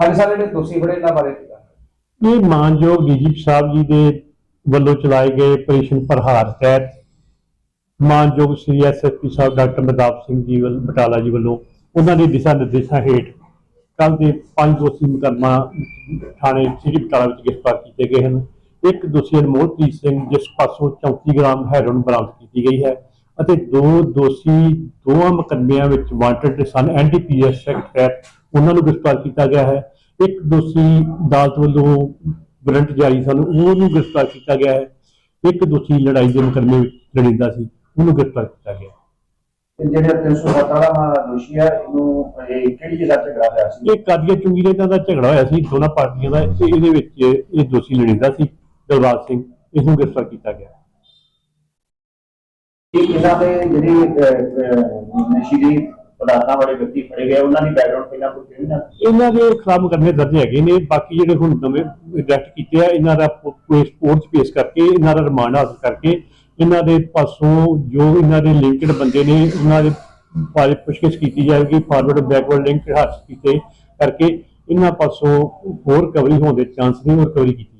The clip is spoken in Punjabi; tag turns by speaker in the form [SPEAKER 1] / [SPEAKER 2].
[SPEAKER 1] ਹਾਂਜੀ ਸਰ ਜਿਹੜੇ ਦੋਸ਼ੀ ਫੜੇ, ਇਹਨਾਂ ਬਾਰੇ ਕੀ ਕਹਿਣਾ?
[SPEAKER 2] ਇਹ ਮਾਨਯੋਗ ਡੀਜੀਪੀ ਸਾਹਿਬ ਜੀ ਦੇ ਵੱਲੋਂ ਚਲਾਏ ਗਏ ਆਪਰੇਸ਼ਨ ਪ੍ਰਹਾਰ ਤਹਿਤ ਮਾਨਯੋਗ ਸ੍ਰੀ ਐਸਐਸਪੀ ਸਾਹਿਬ ਡਾਕਟਰ ਮਦਾਪ ਸਿੰਘ ਜੀ ਵੱਲ, ਬਟਾਲਾ ਜੀ ਵੱਲੋਂ ਉਹਨਾਂ ਦੇ ਦਿਸ਼ਾ ਨਿਰਦੇਸ਼ਾਂ ਹੇਠ ਕੱਲ ਦੇ ਪੰਜ ਦੋਸ਼ੀ ਮੁਕੱਦਮਾ ਥਾਣੇ ਸ੍ਰੀ ਬਟਾਲਾ ਵਿੱਚ ਗ੍ਰਿਫਤਾਰ ਕੀਤੇ ਗਏ ਹਨ ਇੱਕ ਦੋਸ਼ੀ ਅਨਮੋਲਪ੍ਰੀਤ ਸਿੰਘ, ਜਿਸ ਪਾਸੋਂ 34 ਗ੍ਰਾਮ ਹੈਰੋਇਨ ਬਰਾਮਦ ਕੀਤੀ ਗਈ ਹੈ ਅਤੇ ਦੋ ਦੋਸ਼ੀ ਦੋਵਾਂ ਮੁਕੱਦਮਿਆਂ ਵਿੱਚ ਵਾਂਟਡ ਸਨ ਐਨਡੀਪੀਐਸ ਐਕਟ ਤਹਿਤ ਉਹਨਾਂ ਨੂੰ ਗ੍ਰਿਫਤਾਰ ਕੀਤਾ ਗਿਆ ਹੈ। ਇੱਕ ਦੋਸ਼ੀ ਅਦਾਲਤ ਵੱਲੋਂ ਵਾਰੰਟ ਜਾਰੀ ਸਨ ਉਹਨੂੰ ਗ੍ਰਿਫਤਾਰ ਕੀਤਾ ਗਿਆ ਹੈ। ਇੱਕ ਦੋਸ਼ੀ ਲੜਾਈ ਦੇ ਮੁਕੱਦਮੇ ਵਿੱਚ ਲੜਿੰਦਾ ਸੀ ਉਹਨੂੰ ਗ੍ਰਿਫਤਾਰ ਕੀਤਾ ਗਿਆ।
[SPEAKER 1] ਜਿਹੜੇ 317 ਦਾ ਦੋਸ਼ੀ ਆ ਇਹਨੂੰ ਇਹ ਕਿਹੜੀ ਜਗ੍ਹਾ ਤੇ ਝਗੜਾ ਹੋਇਆ ਸੀ?
[SPEAKER 2] ਇਹ ਕਾਦੀਆਂ ਚੁੰਗੀ ਦਾ ਦਾ ਝਗੜਾ ਹੋਇਆ ਸੀ ਦੋਨਾਂ ਪਾਰਟੀਆਂ ਦਾ ਤੇ ਇਹਦੇ ਵਿੱਚ ਇਹ ਦੋਸ਼ੀ ਲੜਿੰਦਾ ਸੀ ਦਲਬਾਗ ਸਿੰਘ ਇਸ ਨੂੰ ਗ੍ਰਿਫਤਾਰ ਕੀਤਾ ਗਿਆ।
[SPEAKER 1] ਇਹ ਇਹਨਾਂ ਦੇ ਜਿਹੜੇ ਨਸ਼ੀਲੀ ਪਦਾਰਥਾਂ ਵਾਲੇ ਵਿਅਕਤੀ ਫੜੇ ਗਏ, ਉਹਨਾਂ ਦੀ ਬੈਕਗ੍ਰਾਉਂਡ ਪਹਿਲਾਂ ਕੋਈ ਕਿਹੜੀ
[SPEAKER 2] ਇਹਨਾਂ ਦੇ ਖਿਲਾਫ ਮੁਕੱਦਮੇ ਦਰਜ ਹੈਗੇ ਨੇ, ਬਾਕੀ ਜਿਹੜੇ ਹੁਣ ਨਵੇਂ ਅਰੈਸਟ ਕੀਤੇ ਆ, ਇਹਨਾਂ ਦਾ ਕੋਈ ਸਪੋਰਟਸ ਪੇਸ਼ ਕਰਕੇ, ਇਹਨਾਂ ਦਾ ਰਿਮਾਂਡ ਹਾਸਲ ਕਰਕੇ, ਇਹਨਾਂ ਦੇ ਪਾਸੋਂ ਜੋ ਇਹਨਾਂ ਦੇ ਲਿੰਕਡ ਬੰਦੇ ਨੇ, ਉਹਨਾਂ ਦੇ ਬਾਰੇ ਪੁੱਛਗਿੱਛ ਕੀਤੀ ਜਾਏਗੀ ਫਾਰਵਰਡ ਬੈਕਵਰਡ ਲਿੰਕ ਹਾਸਲ ਕੀਤੇ ਕਰਕੇ, ਇਹਨਾਂ ਪਾਸੋਂ ਹੋਰ ਕਵਰੀ ਹੋਣ ਦੇ ਚਾਂਸ ਨੇ ਹੋਰ ਕਵਰੀ ਕੀਤੀ